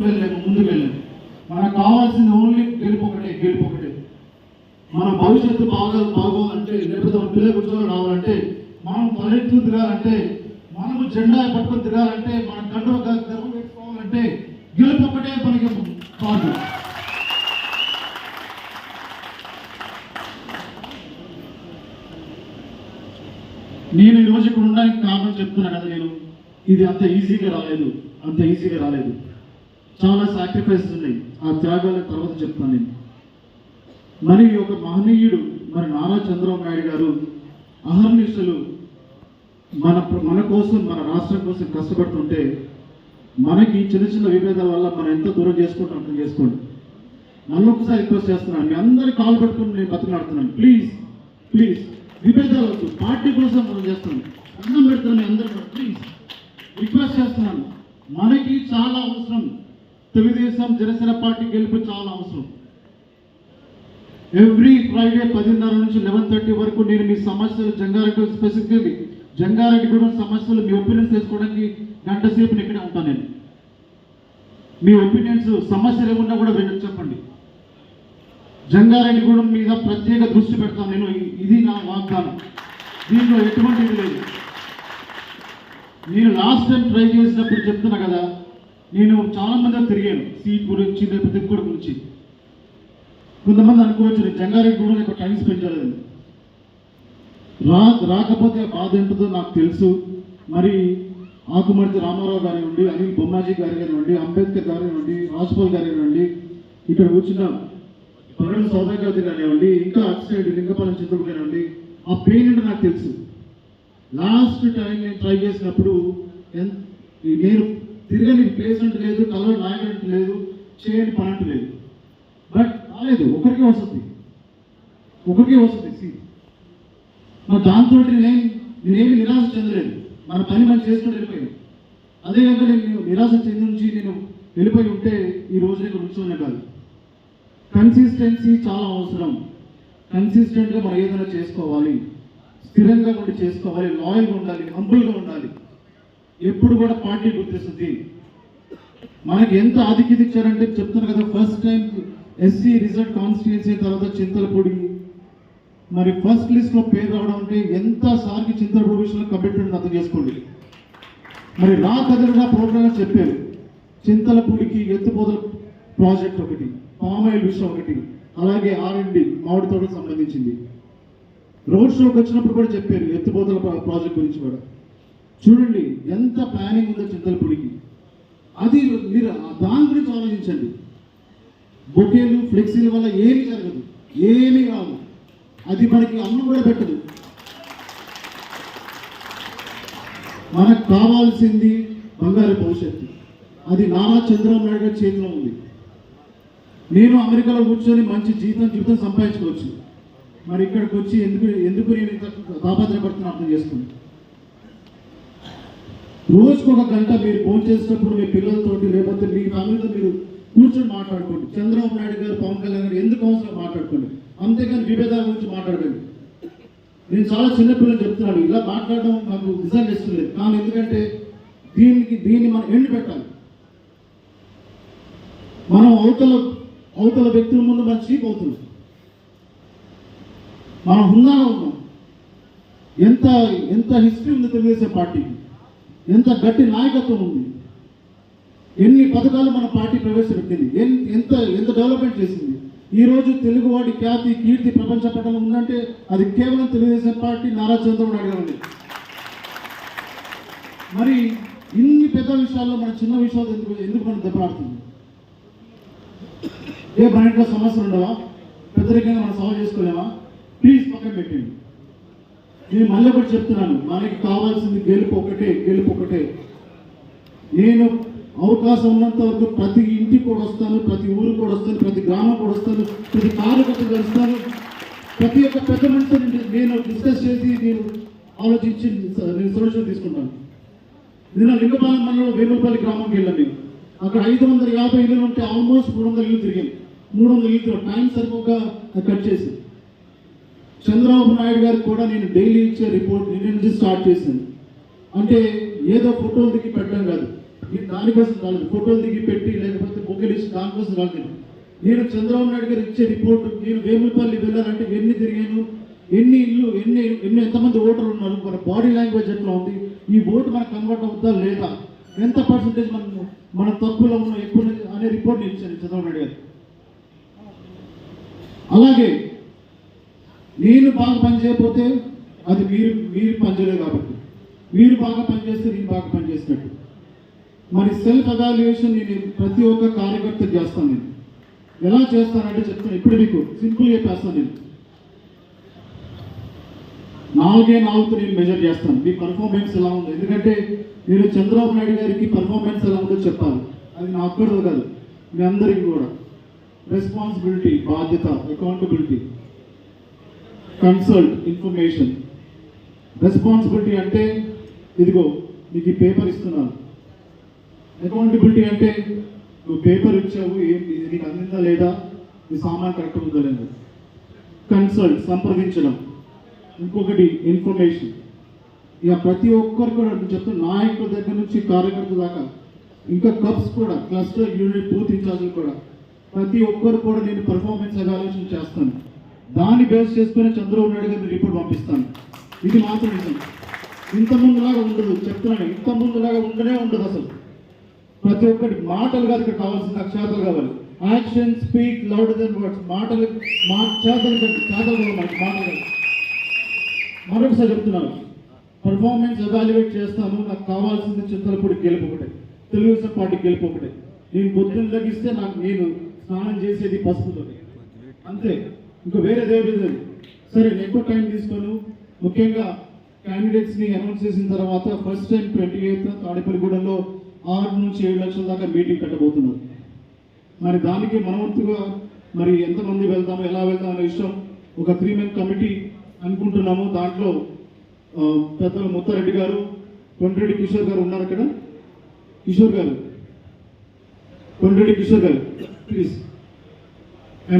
వెళ్ళాము ముందుకు వెళ్ళాము మనకు కావాల్సింది ఓన్లీ గెలుపు ఒకటే గెలుపు ఒకటే. మన భవిష్యత్తు బాగా బాగోవాలంటే లేకపోతే మన పిల్లలు ఉద్యోగం రావాలంటే మనం తలెత్తు తిరగాలంటే మనము జెండా పట్టుకొని తిరగాలంటే మన కండువ గర్వం పెట్టుకోవాలంటే గెలుపు ఒకటే మనకి కాదు. నేను ఈ రోజు ఇక్కడ ఉండడానికి కారణం చెప్తున్నా కదా నేను. ఇది అంత ఈజీగా రాలేదు అంత ఈజీగా రాలేదు. చాలా సాక్రిఫైసెస్ ఉన్నాయి. ఆ త్యాగాల తర్వాత చెప్తాను నేను. మరి ఒక మహనీయుడు మరి నారా చంద్రబాబు నాయుడు గారు అహర్నిశలు మన మన కోసం మన రాష్ట్రం కోసం కష్టపడుతుంటే మనకి చిన్న చిన్న విభేదాల వల్ల మనం ఎంత దూరం చేసుకుంటాం అర్థం చేసుకోండి. నన్ను ఒకసారి రిక్వెస్ట్ చేస్తున్నాను. మీ అందరి కాల్ పెట్టుకుని నేను బతుకులాడుతున్నాను ప్లీజ్ ప్లీజ్ విభేదాలు వద్దు. పార్టీ కోసం మనం చేస్తున్నాం. అన్నం పెడుతున్నాను మీ అందరూ ప్లీజ్ రిక్వెస్ట్ చేస్తున్నాను. మనకి చాలా అవసరం. తెలుగుదేశం జనసేన పార్టీ గెలుపు చాలా అవసరం. ఎవ్రీ ఫ్రైడే పదిన్నర నుంచి లెవెన్ థర్టీ వరకు నేను మీ సమస్యలు జంగారెడ్డి స్పెసిఫికల్లీ జంగారెడ్డిగూడెం సమస్యలు మీ ఒపీనియన్స్ తెలుసుకోవడానికి గంట సేపు ఇక్కడే ఉంటాను నేను. మీ ఒపీనియన్స్ సమస్యలు ఏమున్నా కూడా విని చెప్పండి. జంగారెడ్డిగూడెం మీద ప్రత్యేక దృష్టి పెడతాను నేను. ఇది నా వాగ్దానం. దీంట్లో ఎటువంటిది లేదు. నేను లాస్ట్ టైం ట్రై చేసినప్పుడు చెప్తున్నా కదా నేను చాలా మంది తిరిగాను. సీట్ గురించి ప్రతి ఇంకోటి గురించి. కొంతమంది అనుకోవచ్చు నేను జంగారెడ్డి కూడా ఇక్కడ టైం స్పెండ్ చేయలేదు. రా రాకపోతే బాధ ఏంటో నాకు తెలుసు. మరి ఆకుమర్తి రామారావు గారి నుండి అనిల్ బొమ్మాజీ గారి కానివ్వండి అంబేద్కర్ గారి నుండి రాజ్పాల్ గారి నుండి ఇక్కడ కూర్చున్న పగడం సౌదాగర్ కానివ్వండి ఇంకా అటు సైడ్ లింగపాలెం చంద్రుడు కానివ్వండి ఆ పెయిన్ అంటే నాకు తెలుసు. లాస్ట్ టైం నేను ట్రై చేసినప్పుడు ఎన్- ఈ నేను తిరగని ప్లేస్ అంటే లేదు కలర్ నాయకుడు లేదు చేయని పని లేదు. బట్ రాలేదు ఒకరికే వస్తుంది. ఒకరికే వస్తుంది సీట్ మరి దాంతో నేను నేనేమి నిరాశ చెందలేదు. మన పని మనం చేసుకుని వెళ్ళిపోయాను అదే కనుక నేను నిరాశ చెంది నుంచి నేను వెళ్ళిపోయి ఉంటే ఈ రోజు ఇక్కడ ఉంచుకునే కాదు. కన్సిస్టెన్సీ చాలా అవసరం. కన్సిస్టెంట్గా మనం ఏదైనా చేసుకోవాలి. స్థిరంగా ఉండి చేసుకోవాలి. లాయల్గా ఉండాలి. హంబుల్గా ఉండాలి. ఎప్పుడు కూడా పార్టీ గుర్తిస్తుంది. మనకి ఎంత ఆధిక్యత ఇచ్చారంటే చెప్తున్నారు కదా first time SC result constituency తర్వాత చింతలపూడి. మరి ఫస్ట్ లిస్ట్లో పేరు రావడం అంటే ఎంత సార్కి చింతలపూడి విషయంలో కమిట్మెంట్ అర్థం చేసుకోండి. మరి రా కదలరా ప్రోగ్రామ్ చెప్పారు. చింతలపూడికి ఎత్తుపోతల ప్రాజెక్ట్ ఒకటి పామాయిల్ విషయం ఒకటి అలాగే ఆర్ఎండి మామిడి తోటకు సంబంధించింది. రోడ్ షోకి వచ్చినప్పుడు కూడా చెప్పారు ఎత్తుపోతల ప్రా- ప్రాజెక్ట్ గురించి కూడా. చూడండి ఎంత ప్లానింగ్ ఉందో చింతలపూడికి అది మీరు దాని గురించి ఆలోచించండి. బొకేలు ఫ్లెక్సీల వల్ల ఏమి జరగదు ఏమి రాదు అది మనకి అన్నం కూడా పెట్టదు. మనకు కావాల్సింది బంగారు భవిష్యత్తు. అది నానా చంద్రబాబు నాయుడు గారి చేతిలో ఉంది. నేను అమెరికాలో కూర్చొని మంచి జీతం జీవితం సంపాదించుకోవచ్చు. మరి ఇక్కడికి వచ్చి ఎందుకు ఎందుకు నేను ఇంత తాపత్రపడుతున్నా అర్థం చేసుకోండి. రోజుకు ఒక గంట మీరు ఫోన్ చేసినప్పుడు మీ పిల్లలతోటి లేకపోతే మీ ఫ్యామిలీతో మీరు కూర్చొని మాట్లాడుకోండి. చంద్రబాబు నాయుడు గారు పవన్ కళ్యాణ్ గారు ఎందుకు అవసరం మాట్లాడుకోండి? అంతేకాని విభేదాల గురించి మాట్లాడండి. నేను చాలా చిన్నపిల్లలు చెప్తున్నాను ఇలా మాట్లాడడం నాకు నిజంగా ఇష్టం లేదు. కానీ ఎందుకంటే దీనికి దీన్ని మనం ఎండు పెట్టాలి. మనం అవతల అవతల వ్యక్తుల ముందు మనం చీప్ అవుతున్నాం. మనం ఉన్నా ఉన్నాం. ఎంత ఎంత హిస్టరీ ఉంది తెలుగుదేశం పార్టీకి. ఎంత గట్టి నాయకత్వం ఉంది. ఎన్ని పథకాలు మన పార్టీ ప్రవేశపెట్టింది. ఎంత ఎంత డెవలప్మెంట్ చేసింది. ఈరోజు తెలుగువాడి ఖ్యాతి కీర్తి ప్రపంచ పట్టణం ఉందంటే అది కేవలం తెలుగుదేశం పార్టీ నారా చంద్రబాబు నాయుడు గారు మరి ఇన్ని పెద్ద విషయాల్లో మన చిన్న విషయాలు ఎందుకు ఎందుకు మనం దెబ్బలాడుతుంది ఏ మన ఇంట్లో సమస్యలు ఉండవా? పెద్దరికంగా మనం సాల్వ్ చేసుకోలేమా? నేను మళ్ళీ కూడా చెప్తున్నాను మనకి కావాల్సింది గెలుపు ఒకటే గెలుపు ఒకటే. నేను అవకాశం ఉన్నంత వరకు ప్రతి ఇంటికి కూడా వస్తాను ప్రతి ఊరికి కూడా వస్తాను ప్రతి గ్రామం కూడా వస్తాను ప్రతి కార్యకర్త కలుస్తాను ప్రతి ఒక్క పెద్ద మనిషిని నేను డిస్కస్ చేసి నేను ఆలోచించి నేను సొల్యూషన్ తీసుకుంటాను. నిన్న లింగపాలెం మండలం వేములపల్లి గ్రామంకి వెళ్ళాను నేను. అక్కడ ఐదు వందల యాభై ఇల్లులు ఉంటే ఆల్మోస్ట్ మూడు వందల ఇల్లు తిరిగాను మూడు వందల ఇల్లు టైం సరిపోక అది కట్ చేసి. చంద్రబాబు నాయుడు గారికి కూడా నేను డైలీ ఇచ్చే రిపోర్ట్ నిన్న నుంచి స్టార్ట్ చేశాను. అంటే ఏదో ఫోటోలు దిగి పెట్టడం కాదు. ఈ దానికోసం రాలేదు ఫోటోలు దిగి పెట్టి లేకపోతే దానికోసం రాలేదు నేను. నేను చంద్రబాబు నాయుడు గారు ఇచ్చే రిపోర్ట్ నేను వేములపల్లి వెళ్ళాలంటే ఎన్ని తిరిగాను ఎన్ని ఇల్లు ఎన్ని ఎన్ని ఎంతమంది ఓటర్లు ఉన్నారు మన బాడీ లాంగ్వేజ్ ఎట్లా ఉంది ఈ ఓటు మనకు కన్వర్ట్ అవుతుందా లేదా ఎంత పర్సంటేజ్ మనం మన తప్పులో ఉన్న ఎక్కువ అనే రిపోర్ట్ నేను ఇచ్చాను చంద్రబాబు నాయుడు గారు అలాగే నేను బాగా పని చేయకపోతే అది మీరు మీరు పనిచేయలేదు కాబట్టి. మీరు బాగా పనిచేస్తే నేను బాగా పనిచేసినట్టు. మరి సెల్ఫ్ అవాల్యుయేషన్ నేను ప్రతి ఒక్క కార్యకర్త చేస్తాను నేను. ఎలా చేస్తానంటే చెప్తాను ఇప్పుడు మీకు సింపుల్ చెప్పేస్తాను నేను. నాలుగే నాలుగుతో నేను మెజర్ చేస్తాను. మీ పర్ఫార్మెన్స్ ఎలా ఉంది. ఎందుకంటే నేను చంద్రబాబు నాయుడు గారికి పర్ఫార్మెన్స్ ఎలా ఉందో చెప్పాలి. అది నా ఒక్కడిది కాదు మీ అందరికీ కూడా. రెస్పాన్సిబిలిటీ బాధ్యత అకౌంటబిలిటీ కన్సల్ట్ ఇన్ఫర్మేషన్ రెస్పాన్సిబిలిటీ అంటే ఇదిగో నీకు ఈ పేపర్ ఇస్తున్నాను. అకౌంటబిలిటీ అంటే నువ్వు పేపర్ ఇచ్చావు ఏం ఇది నీకు అందిందా లేదా నీ సామాన్ కరెక్ట్ ఉందా లేదా. కన్సల్ట్ సంప్రదించడం. ఇంకొకటి ఇన్ఫర్మేషన్ ఇక ప్రతి ఒక్కరు కూడా నేను చెప్తున్న నాయకుల దగ్గర నుంచి కార్యకర్తల దాకా ఇంకా కప్స్ కూడా క్లస్టర్ యూనిట్ బూత్ ఇన్ఛార్జీలు కూడా ప్రతి ఒక్కరు కూడా నేను పర్ఫార్మెన్స్ ఎవాల్యుయేషన్ చేస్తాను. దాన్ని బేస్ చేసుకుని చంద్రబాబు నాయుడు గారిని రిపోర్ట్ పంపిస్తాను. ఇది మాత్రం నిజం. ఇంత ముందులాగా ఉండదు. చెప్తున్నాను ఇంతముందులాగా ఉండనే ఉండదు అసలు. ప్రతి ఒక్కటి మాటలు కాదు ఇక్కడ కావాల్సిన నాకు కావాలి. Action speak loud then words మాటలు మా చేతలు చేతలు కావాలి మాటలు మరొకసారి చెప్తున్నాను. పర్ఫార్మెన్స్ ఎవాల్యుయేట్ చేస్తాను. నాకు కావాల్సింది చింతలపూడి గెలుపు ఒకటే. తెలుగుదేశం పార్టీ గెలుపు ఒకటే. నేను పొద్దున్న తగ్గిస్తే నాకు నేను స్నానం చేసేది పసుపుతో అంతే. ఇంకా వేరే దేవుడు లేదు. సరే నేను ఎక్కువ టైం తీసుకోను? ముఖ్యంగా క్యాండిడేట్స్ని అనౌన్స్ చేసిన తర్వాత ఫస్ట్ టైం ట్వంటీ ఎయిత్ తాడేపల్లిగూడెంలో ఆరు నుంచి ఏడు లక్షల దాకా మీటింగ్ పెట్టబోతున్నారు. మరి దానికి మనవంతుగా మరి ఎంతమంది వెళ్తాము ఎలా వెళ్తాం అనే విషయం ఒక త్రీ మెన్ కమిటీ అనుకుంటున్నాము. దాంట్లో పెద్ద పెద్దలు ముత్తారెడ్డి గారు కొండ్రెడ్డి కిషోర్ గారు ఉన్నారు అక్కడ. కిషోర్ గారు. కొండ్రెడ్డి కిషోర్ గారు ప్లీజ్